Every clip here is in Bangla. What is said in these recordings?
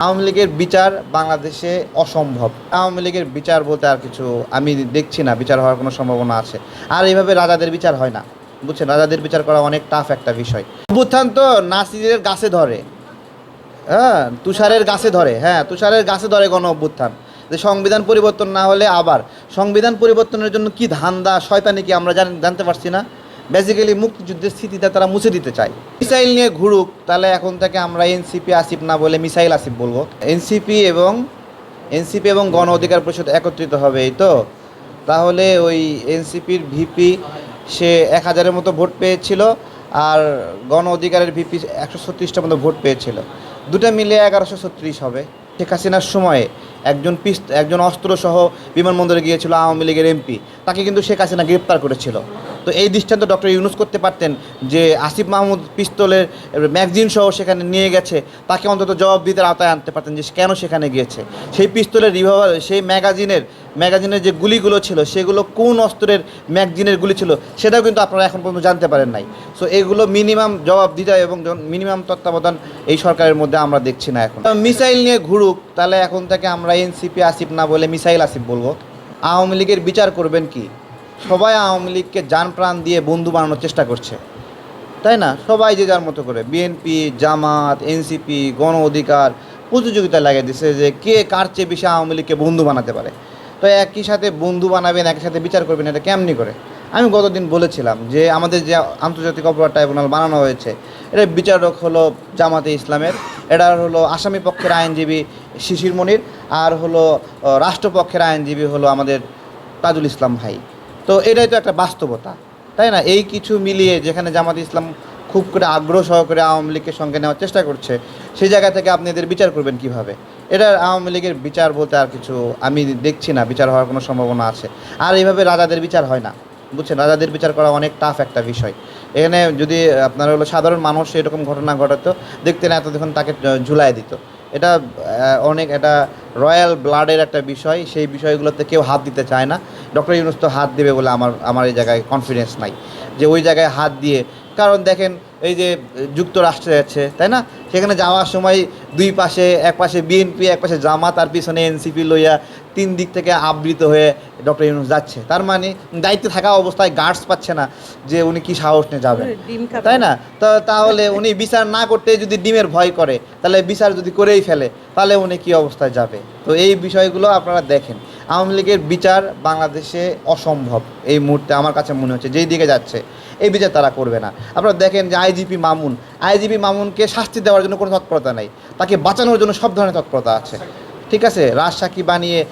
আওয়ামী লীগের বিচার বাংলাদেশে অসম্ভব। আওয়ামী লীগের বিচার বলতে আর কিছু আমি দেখছি না, বিচার হওয়ার কোনো সম্ভাবনা আছে। আর এইভাবে রাজাদের বিচার হয় না, বুঝছেন? রাজাদের বিচার করা অনেক টাফ একটা বিষয়। অভ্যুত্থান তো নাসিরের গাছে ধরে। হ্যাঁ তুষারের গাছে ধরে। হ্যাঁ তুষারের গাছে ধরে গণ অভ্যুত্থান। যে সংবিধান পরিবর্তন না হলে আবার সংবিধান পরিবর্তনের জন্য কি ধান্দা, শয়তানি কি আমরা জান- জানতে পারছি না? বেসিক্যালি মুক্তিযুদ্ধের স্মৃতিটা তারা মুছে দিতে চায়। মিসাইল নিয়ে ঘুরুক, তাহলে এখন থেকে আমরা এনসিপি আসিফ না বলে মিসাইল আসিফ বলব। এনসিপি এবং এনসিপি এবং গণ অধিকার পরিষদ একত্রিত হবে, এই তো? তাহলে ওই এনসিপির ভিপি সে এক হাজারের মতো ভোট পেয়েছিল, আর গণ অধিকারের ভিপি একশো ছত্রিশটার মতো ভোট পেয়েছিল। দুটো মিলে এগারোশো ছত্রিশ হবে। শেখ হাসিনার সময়ে একজন পিস একজন অস্ত্রসহ বিমানবন্দরে গিয়েছিল আওয়ামী লীগের এমপি তাকে কিন্তু শেখ হাসিনা গ্রেপ্তার করেছিল। তো এই দৃষ্টান্ত ডক্টর ইউনুস করতে পারতেন যে আসিফ মাহমুদ পিস্তলের ম্যাগজিন সহ সেখানে নিয়ে গেছে, তাকে অন্তত জবাব দিতে আওতায় আনতে পারতেন যে কেন সেখানে গিয়েছে। সেই পিস্তলের রিভলভার, সেই ম্যাগাজিনের ম্যাগাজিনের যে গুলিগুলো ছিল, সেগুলো কোন অস্ত্রের ম্যাগজিনের গুলি ছিল সেটাও কিন্তু আপনারা এখন পর্যন্ত জানতে পারেন নাই। সো এগুলো মিনিমাম জবাব দিতে হয় এবং মিনিমাম তত্ত্বাবধান এই সরকারের মধ্যে আমরা দেখছি না এখন। মিসাইল নিয়ে ঘুরুক, তাহলে এখন থেকে আমরা এনসিপি আসিফ না বলে মিসাইল আসিফ বলব। আওয়ামী লীগের বিচার করবেন কি? সবাই আওয়ামী লীগকে যান প্রাণ দিয়ে বন্ধু বানানোর চেষ্টা করছে। তাই না? সবাই যে যার মতো করে। বিএনপি জামাত এনসিপি গণ অধিকার প্রতিযোগিতা লাগিয়ে দিচ্ছে যে কে কার চেয়ে বেশি আওয়ামী লীগকে বন্ধু বানাতে পারে। তো একই সাথে বন্ধু বানাবেন, একই সাথে বিচার করবেন, এটা কেমনি করে? আমি গতদিন বলেছিলাম যে আমাদের যে আন্তর্জাতিক অপরাধ ট্রাইব্যুনাল বানানো হয়েছে এটা বিচারক হলো জামাতে ইসলামের এটা হলো আসামি পক্ষের আইনজীবী শিশির মনির, আর হলো রাষ্ট্রপক্ষের আইনজীবী হলো আমাদের তাজুল ইসলাম ভাই। তো এটাই তো একটা বাস্তবতা, তাই না? এই কিছু মিলিয়ে যেখানে জামাত ইসলাম খুব করে আগ্রহ সহকারে আওয়ামী লীগের সঙ্গে নেওয়ার চেষ্টা করছে সেই জায়গা থেকে আপনি এদের বিচার করবেন কীভাবে? এটা আওয়ামী লীগের বিচার বলতে আর কিছু আমি দেখছি না, বিচার হওয়ার কোনো সম্ভাবনা আছে। আর এইভাবে রাজাদের বিচার হয় না, বুঝছেন? রাজাদের বিচার করা অনেক টাফ একটা বিষয়। এখানে যদি আপনার হলো সাধারণ মানুষ এরকম ঘটনা ঘটাতো, দেখতেন এতক্ষণ তাকে ঝুলাই দিত। এটা অনেক এটা রয়্যাল ব্লাডের একটা বিষয়, সেই বিষয়গুলোতে কেউ হাত দিতে চায় না। ডক্টর ইউনুস তো হাত দেবে বলে আমার আমার এই জায়গায় কনফিডেন্স নাই। যে ওই জায়গায় হাত দিয়ে, কারণ দেখেন এই যে যুক্তরাষ্ট্রে যাচ্ছে তাই না? সেখানে যাওয়ার সময় দুই পাশে, এক পাশে বিএনপি এক পাশে জামাত আর পিছনে এনসিপি লইয়া তিন দিক থেকে আবৃত হয়ে ডক্টর ইউনুস যাচ্ছে। তার মানে দায়িত্বে থাকা অবস্থায় গার্ডস পাচ্ছে না যে উনি কি সাহস নিয়ে যাবেন। তাই না? তো তাহলে উনি বিচার না করতে যদি ডিমের ভয় করে তাহলে বিচার যদি করেই ফেলে তাহলে উনি কি অবস্থায় যাবে? তো এই বিষয়গুলো আপনারা দেখেন। আওয়ামী লীগের বিচার বাংলাদেশে অসম্ভব। এই মুহূর্তে আমার কাছে মনে হচ্ছে যেই দিকে যাচ্ছে এই বিচার তারা করবে না। আপনারা দেখেন যে আইজিপি মামুন আইজিপি মামুনকে শাস্তি দেওয়ার জন্য কোনো তৎপরতা নেই। তাকে বাঁচানোর জন্য সব ধরনের তৎপরতা আছে। ঠিক আছে? রাজসাক্ষী বানিয়ে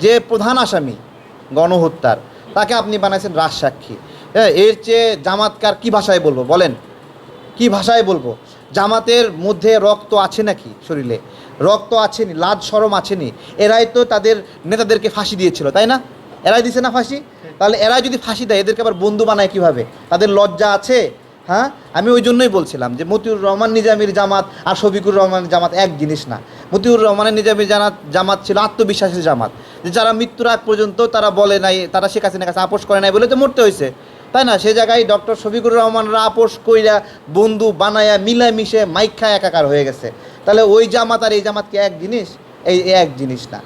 যে- প্রধান আসামি গণহত্যার, তাকে আপনি বানাইছেন রাজসাক্ষী। হ্যাঁ এর চেয়ে জামাতকার কি ভাষায় বলব? বলেন। কি ভাষায় বলব? জামাতের মধ্যে রক্ত আছে নাকি শরীরে? রক্ত আছেনি, লাজ সরম আছেনি। এরাই তো তাদের নেতাদেরকে ফাঁসি দিয়েছিল, তাই না? এরাই দিছে না ফাঁসি? তাহলে এরাই যদি ফাঁসি দেয়, এদেরকে আবার বন্ধু বানায় কীভাবে? তাদের লজ্জা আছে? হ্যাঁ? আমি ওই জন্যই বলছিলাম যে মতিউর রহমান নিজামির জামাত আর শফিকুর রহমানের জামাত এক জিনিস না। মতিউর রহমানের নিজামীর জামাত জামাত ছিল আত্মবিশ্বাসের জামাত। যে যারা মৃত্যুর আগ পর্যন্ত তারা বলে নাই, তারা শেখ হাসিনার কাছে আপোষ করে নাই বলে তো মরতে হয়েছে। তাই না? সে জায়গায় ডক্টর শফিকুর রহমানরা আপোষ কইরা বন্ধু বানায়া মিলামিশে মাইক খায় একাকার হয়ে গেছে। তাহলে ওই জামাত আর এই জামাত কি এক জিনিস? এই এক জিনিস না।